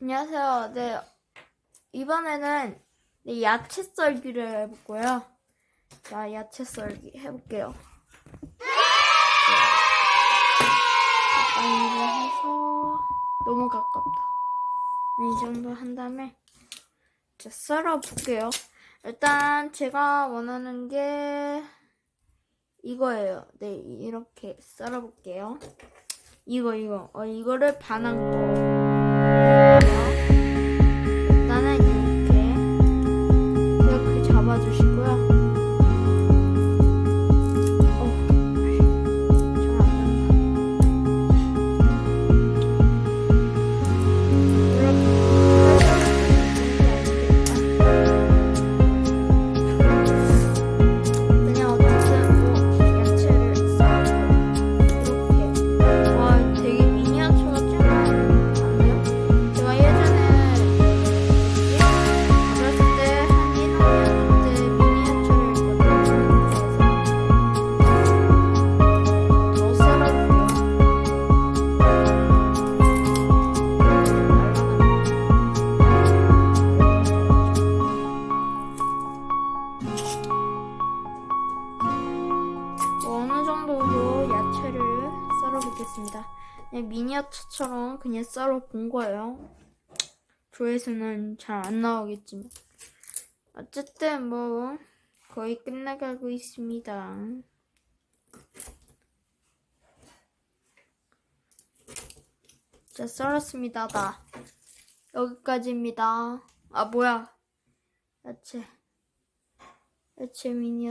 안녕하세요. 네. 이번에는 네, 야채 썰기를 해볼 거예요. 자, 야채 썰기 해볼게요. 가까이 이거 해서 너무 가깝다. 이 정도 한 다음에 자, 썰어볼게요. 일단 제가 원하는 게 이거예요. 네, 이렇게 썰어볼게요. 이거 이거 어 이거를 반한 거. 聊。 어느 정도로 야채를 썰어보겠습니다. 그냥 미니어처처럼 그냥 썰어본 거예요. 조회수는 잘 안 나오겠지만. 어쨌든 뭐 거의 끝나가고 있습니다. 자, 썰었습니다. 다. 여기까지입니다. 아, 뭐야. 야채. 야채 미니어